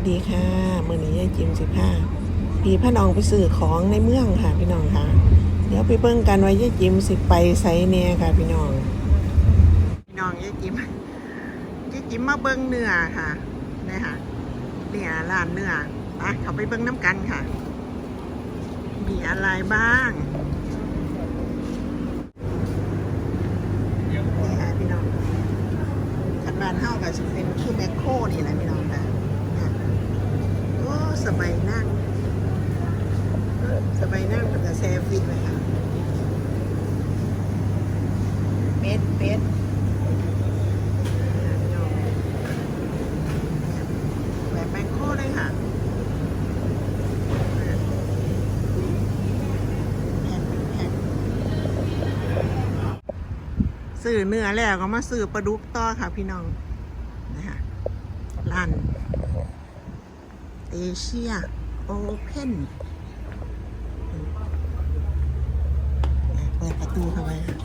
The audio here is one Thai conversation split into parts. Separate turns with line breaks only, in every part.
สดีค่ะมื่อนี้ยายจิมสิค่ะพี่พ่อน้องไปซื้อของในเมืองค่ะพี่น้องค่ะ เดี๋ยวไปเบิ่งกันว่ายายจิมสิไปไสเน่ค่ะพี่น้อง พี่น้องยายจิมยายจิมมาเบิ่งเนื้อค่ะนี่ค่ะเนี่ยร้านเนื้อไปเขาไปเบิ่งน้ำกันค่ะ มีอะไรบ้างนี่ค่ะพี่น้องคันบ้านเฮาก็สิเป็นคือแมคโครนี่แหละพี่น้อง สบายนั่งเออสบายนั่งมันจะแซ่ฟิตเลยค่ะเป็ดเป็ดอะพี่น้องแบบแมคโครเลยค่ะอะแพ็คแพ็คซื้อเนื้อแล้วก็มาซื้อปลาดุกต่อค่ะพี่น้องนะคะร้าน เอเชียโอเพนเปิดประตูเข้าไปค่ะ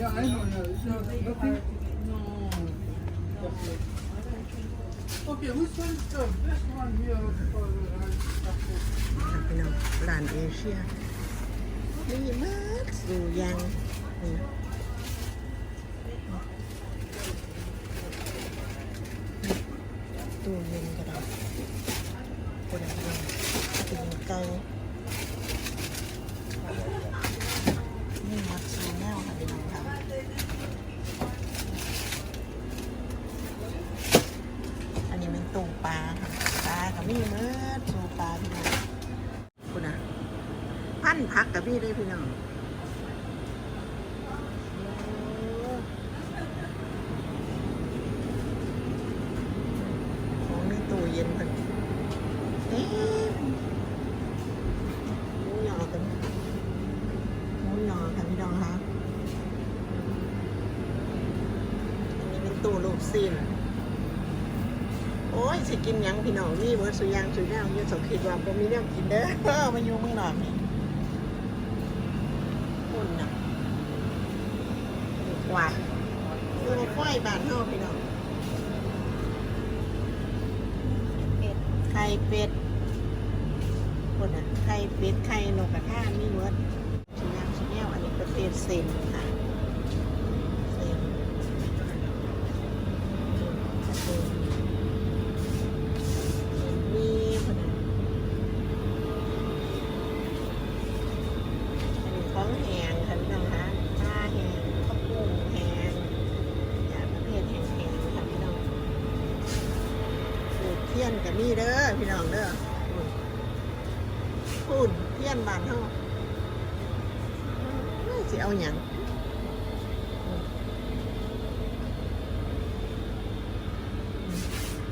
Ja, I don't know. So, okay. No. Okay, which one's the best one here for uh,
ค่ะพี่น้องร้านเอเชียนี่มากสูยังนี่ ตู้เย็นก็ได้คนละคนตีนไก่นี่มัดซีแนวค่ะพี่น้องค่ะอันนี้เป็นตู้ปลาค่ะปลากับมีเมื่อตู้ปลาพี่น้องคุณนะพันพักกับพี่ด้วยพี่น้องในตู้เย็นเพิ่นเอ๊ะหมูหยอกันหมูหยอค่ะพี่น้องคะอันนี้เป็นตู้ ลูกซินโอ้ยสิกินยังพี่น้องนี่เมื่อสุยางสุยางอยืนสคิดว่าผมมีเรื่องกินเด้อมาอยู่เมืองนอกนี่คนน่ะกว่าดูฝ้ายบ้านเฮาพี่น้องไข่เป็ดคนน่ะไข่เป็ดไข่นกกระทามีเมื่อสุยางสุยางอันนี้ประเภทเซนค่ะ พูดเทียนบานเฮาเอ้ยสิเอาหยัง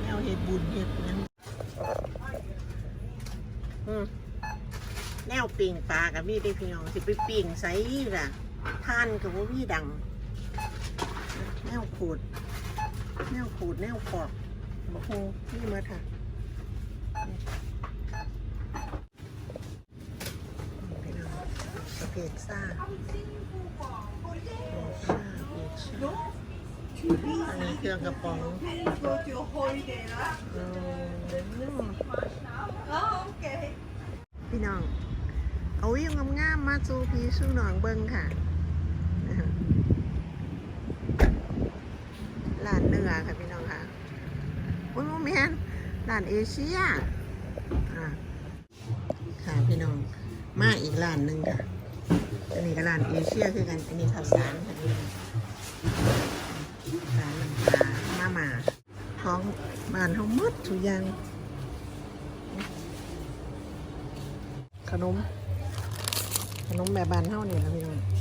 เอาเฮ็ดบุญเฮ็ดหยังอืมแนวปิ่งปลากับมีได้พี่น้องสิไปปิ่งใส่ล่ะท่านกับว่ามีดัง แนวขูด แนวขูดแนวปอกบอกโหนี่มาค่ะพี่น้อง ประเภทซ่าซ่าเปียกซ่าอันนี้เครื่องกระป๋องอืมพี่น้องเอาวิ่งงามๆมาสู่พี่สู่น้องเบิ้งค่ะร้านเนื้อค่ะพี่น้องค่ะโอ้ยโมแมนร้านเอเชียค่ะพี่น้องมาอีกร้านหนึ่งค่ะ อันนี้ก็ร้านเอเชียคือกัน อันนี้ข้าวสารค่ะพี่น้องร้านน้ำปลามามาท้องบ้านท้องมดทุกอย่าง ขนม ขนมแบบบานเท่านี่นะพี่น้อง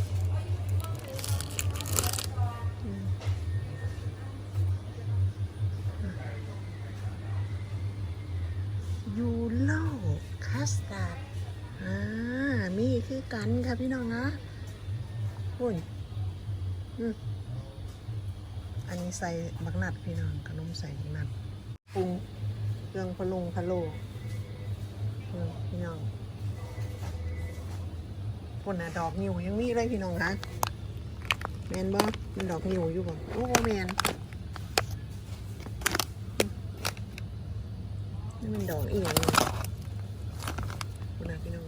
ี่คือกันค่ะพี่น้องนะปุ้ยอันนี้ใส่บักนัดพี่น้องขนมใส่บักนัดปรุงเครื่องพะลงพะโลพี่น้องปุ่นอะดอกนิวยังมีเลยพี่น้องคะแมนบ่มันดอกนิวอยู่บ่โอ้แมนนี่มันดอกอีกอยงนึงปุ่นอะพี่น้อง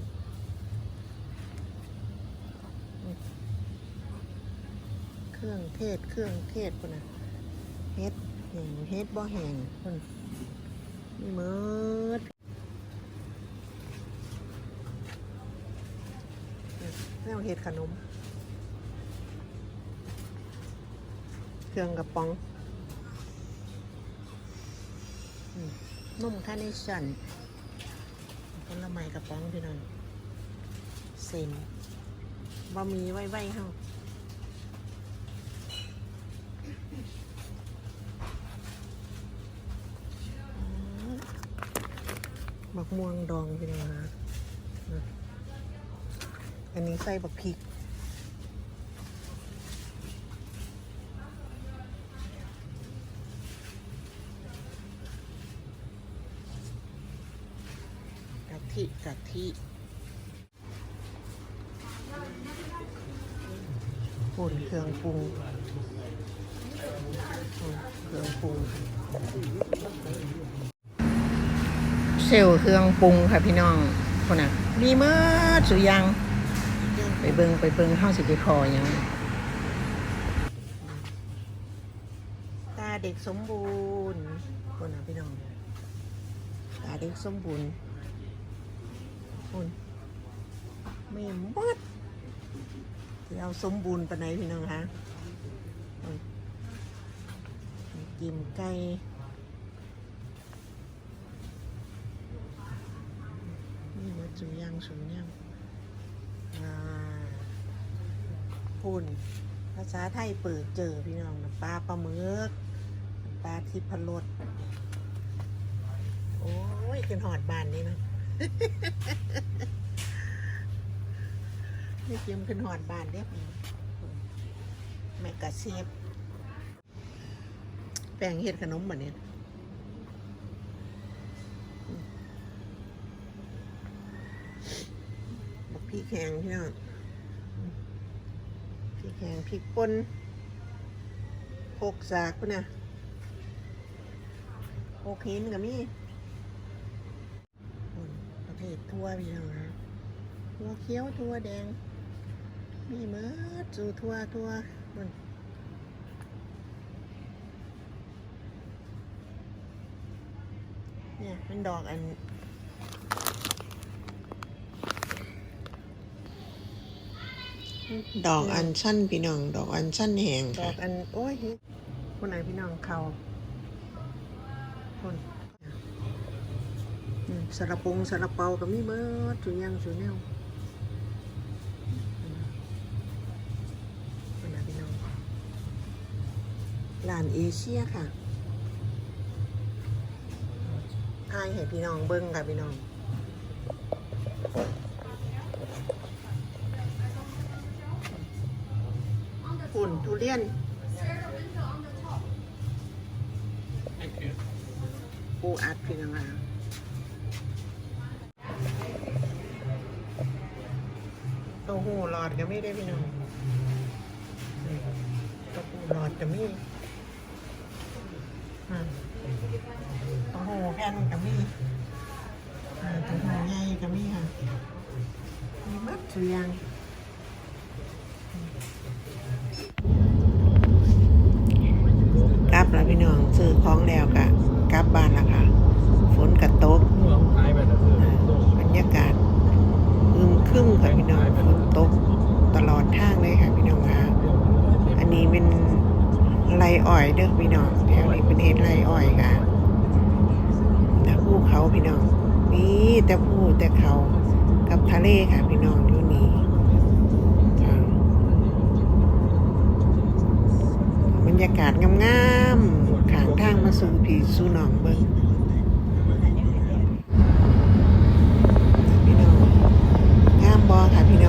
เครื่องเทศเครื่องเทศคุณนะเฮ็ดแห้งเฮ็ดบ่แห้งคุณนี่มืดแนวเฮ็ดขนม เครื่องกระป๋องอืมนมคาเนชั่นผลไม้กระป๋องพี่น้องเซนบะหมี่ไว้ไว้เฮาอืม บักม่วงดองพี่น้องฮะอันนี้ใส่บักพริกกะทิกะทิปุ่นเครื่องปรุงเครื่องปรุง เซลเครื่องปรุงค่ะพี่น้องคนน่ะมีเมื่อสุยัง ไปเบิงไปเบิงเข้าสิไปคอยังตาเด็กสมบูรณ์คนน่ะพี่น้อง ตาเด็กสมบูรณ์คุณไม่มดที่เอาสมบูรณ์ปานไหนพี่น้องคะอืมกิมไก่ นี่มาจุย่างสุนย่างอ่าปุ่น ภาษาไทยเปิดเจอพี่น้องน้ำปลาปลาหมึกน้ำปลาทิพรสโอ้ยขึ้นหอดบานนี่นะนี่เตรียมขึ้นหอดบานเรียบร้อยแม่กะเชฟแป้งเฮ็ดขนมแบบนี้บัก พริกแห้งพี่น้องพริกแห้งพริกป่นโคกสากพุ่นนะโคกหินกับมีพุ่นประเภททั่วพี่น้องนะทั่วเขียวทั่วแดง มีเมืดสู่ทั่วทั่วมันเนี่ยเป็นดอกอัน ดอกอันสั้นพี่น้อง ดอกอันสั้นแหงดอกอัน โอ้ยคนไหนพี่น้องเขาคนอืมสระปงสระเปาก็มีเบิดสุยังสุแนวคนนะพี่น้องร้านเอเชียค่ะทายให้พี่น้องเบิ้งค่ะพี่น้อง ฝุ่นทุเรียนปูอัดพี่น้องค่ะเต้าหู้หลอดก็ไม่ได้พี่น้องตะปูหลอดจะมีอ่าตะโหแผ่นก็มีอ่าตะโหใหญ่ก็มีค่ะมีมัดสุอยาง ซื้อของแล้วกะกลับบ้านแล้วค่ะ ฝนกระตกอาบรรยากาศอึมครึ้มค่ะพี่น้องฝนตกตลอดทางเลยค่ะพี่น้องค่ะอันนี้เป็นไรอ้อยเด้อพี่น้องแถวนี้เป็นเห็ดไรอ้อยค่ะแต่ภูเขาพี่น้องนี่แต่ภูแต่เขากับทะเลค่ะพี่น้องอยู่นี่บรรยากาศงามๆางทางมาสู่ผีสู่หนองเบิ้งพี่น้องงามบอค่ะพี่น้อง